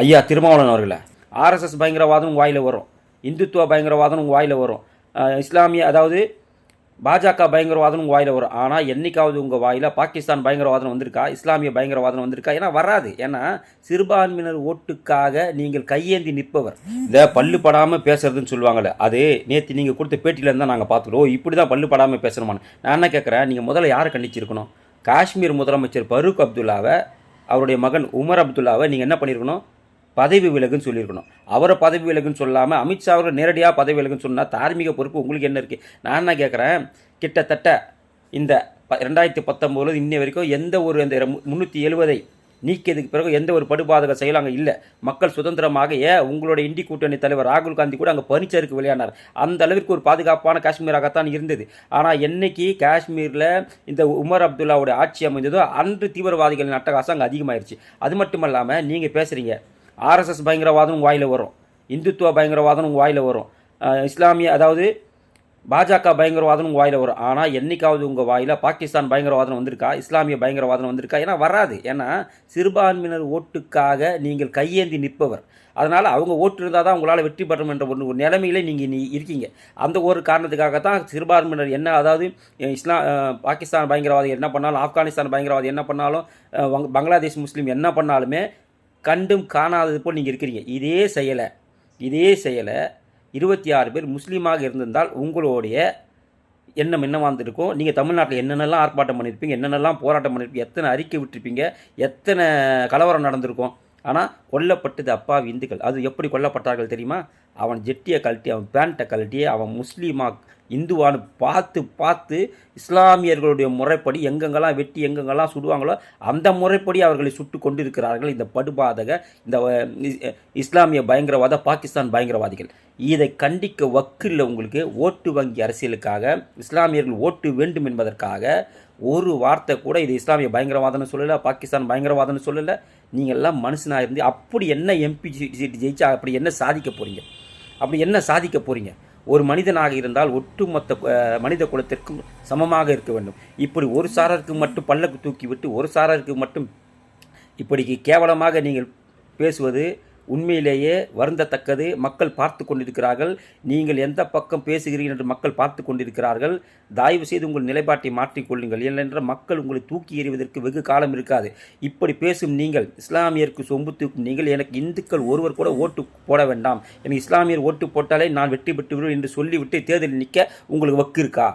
ஐயா திருமாவளவன் அவர்களை ஆர்எஸ்எஸ் பயங்கரவாதம் உங்கள் வாயில் வரும். இந்துத்துவ பயங்கரவாதம் உங்கள் வாயில் வரும். இஸ்லாமிய அதாவது பாஜக பயங்கரவாதம் உங்கள் வாயில் வரும். ஆனால் என்னைக்காவது உங்கள் வாயில் பாகிஸ்தான் பயங்கரவாதம் வந்திருக்கா? இஸ்லாமிய பயங்கரவாதம் வந்திருக்கா? ஏன்னா வராது. ஏன்னா சிறுபான்மையினர் ஓட்டுக்காக நீங்கள் கையேந்தி நிற்பவர். இந்த பல்லு படாமல் பேசுறதுன்னு சொல்லுவாங்கள்ல அது நேற்று நீங்கள் கொடுத்த பேட்டியில் இருந்தால் நாங்கள் பார்த்துக்கிறோம் இப்படி தான் பல்லு படாமல் பேசணுமான்னு. நான் என்ன கேட்குறேன் நீங்கள் முதல்ல யாரை கண்டிச்சிருக்கணும்? காஷ்மீர் முதலமைச்சர் பரூக் அப்துல்லாவை அவருடைய மகன் உமர் அப்துல்லாவை நீங்கள் என்ன பண்ணியிருக்கணும் பதவி விலகுன்னு சொல்லியிருக்கணும். அவரை பதவி விலகுன்னு சொல்லாமல் அமித்ஷா அவர்கள் நேரடியாக பதவி விலகுன்னு சொன்னால் தார்மீக பொறுப்பு உங்களுக்கு என்ன இருக்குது நான் என்ன கேட்குறேன் கிட்டத்தட்ட இந்த ப ரெண்டாயிரத்தி பத்தொம்போது இன்னை வரைக்கும் எந்த ஒரு இந்த முந்நூற்றி எழுவதை நீக்கியதுக்கு பிறகு எந்த ஒரு படுபாதக செயலும் அங்கே இல்லை. மக்கள் சுதந்திரமாக ஏன் உங்களோட இந்தி கூட்டணி தலைவர் ராகுல் காந்தி கூட அங்கே பனிச்சருக்கு விளையாடினார். அந்த அளவிற்கு ஒரு பாதுகாப்பான காஷ்மீராகத்தான் இருந்தது. ஆனால் என்னைக்கு காஷ்மீரில் இந்த உமர் அப்துல்லாவோட ஆட்சி அமைந்ததோ அன்று தீவிரவாதிகளின் அட்டகாசம் அங்கே அதிகமாயிருச்சு. அது மட்டும் இல்லாமல் நீங்கள் பேசுகிறீங்க ஆர்எஸ்எஸ் பயங்கரவாதம் உங்கள் வாயில் வரும். இந்துத்துவ பயங்கரவாதம் உங்கள் வாயில் வரும். இஸ்லாமிய அதாவது பாஜக பயங்கரவாதம் உங்கள் வாயில் வரும். ஆனால் என்னைக்காவது உங்கள் வாயில் பாகிஸ்தான் பயங்கரவாதம் வந்திருக்கா? இஸ்லாமிய பயங்கரவாதம் வந்திருக்கா? ஏன்னா வராது. ஏன்னா சிறுபான்மையினர் ஓட்டுக்காக நீங்கள் கையேந்தி நிற்பவர். அதனால் அவங்க ஓட்டு இருந்தால் தான் உங்களால் வெற்றி பெறணும் என்ற ஒரு ஒரு நிலைமையிலே நீங்கள் நீ இருக்கீங்க. அந்த ஒரு காரணத்துக்காக தான் சிறுபான்மையினர் என்ன அதாவது இஸ்லாம் பாகிஸ்தான் பயங்கரவாதி என்ன பண்ணாலும் ஆப்கானிஸ்தான் பயங்கரவாதி என்ன பண்ணாலும் பங்களாதேஷ் முஸ்லீம் என்ன பண்ணாலுமே கண்டும் காணாதது போல் நீங்கள் இருக்கிறீங்க. இதே செயலை இதே செயலை இருபத்தி ஆறு பேர் முஸ்லீமாக இருந்திருந்தால் உங்களுடைய எண்ணம் என்ன இருந்திருக்கும் நீங்கள் தமிழ்நாட்டில் என்னென்னலாம் ஆர்ப்பாட்டம் பண்ணியிருப்பீங்க? என்னென்னலாம் போராட்டம் பண்ணியிருப்பீங்க? எத்தனை அறிக்கை விட்டுருப்பீங்க? எத்தனை கலவரம் நடந்திருக்கும்? ஆனால் கொல்லப்பட்டது அப்பாவி இந்துக்கள் அது எப்படி கொல்லப்பட்டார்கள் தெரியுமா? அவன் ஜெட்டியை கழட்டி அவன் பேண்ட்டை கழட்டி அவன் முஸ்லீமாக இந்துவான்னு பார்த்து பார்த்து இஸ்லாமியர்களுடைய முறைப்படி எங்கெங்கெல்லாம் வெட்டி எங்கெங்கெல்லாம் சுடுவாங்களோ அந்த முறைப்படி அவர்களை சுட்டு கொண்டிருக்கிறார்கள் இந்த படுபாதக இந்த இஸ்லாமிய பயங்கரவாத பாகிஸ்தான் பயங்கரவாதிகள் இதை கண்டிக்க வக்கில்ல உங்களுக்கு ஓட்டு வங்கி அரசியலுக்காக இஸ்லாமியர்கள் ஓட்டு வேண்டும் என்பதற்காக ஒரு வார்த்தை கூட இது இஸ்லாமிய பயங்கரவாதம்னு சொல்லலை பாகிஸ்தான் பயங்கரவாதம்னு சொல்லலை நீங்கள் எல்லாம் மனுஷனாக இருந்து அப்படி என்ன எம்பி சீட்டு ஜெயிச்சா அப்படி என்ன சாதிக்க போகிறீங்க அப்படி என்ன சாதிக்க போகிறீங்க ஒரு மனிதனாக இருந்தால் ஒட்டுமொத்த மனித குலத்திற்கும் சமமாக இருக்க வேண்டும். இப்படி ஒரு சாரருக்கு மட்டும் பல்லக்கு தூக்கிவிட்டு ஒரு சாரருக்கு மட்டும் இப்படி கேவலமாக நீங்கள் பேசுவது உண்மையிலேயே வருந்தத்தக்கது. மக்கள் பார்த்து கொண்டிருக்கிறார்கள். நீங்கள் எந்த பக்கம் பேசுகிறீர்கள் என்று மக்கள் பார்த்து கொண்டிருக்கிறார்கள். தயவு செய்து உங்கள் நிலைப்பாட்டை மாற்றிக்கொள்ளுங்கள் ஏனென்றால் மக்கள் உங்களை தூக்கி எறிவதற்கு வெகு காலம் இருக்காது. இப்படி பேசும் நீங்கள் இஸ்லாமியருக்கு சொம்பு தூக்கும் நீங்கள் எனக்கு இந்துக்கள் ஒருவர் கூட ஓட்டு போட வேண்டாம். எனக்கு இஸ்லாமியர் ஓட்டு போட்டாலே நான் வெற்றி பெற்று விடுவேன் என்று சொல்லிவிட்டு தேர்தலில் நிற்க உங்களுக்கு வக்கு இருக்கா?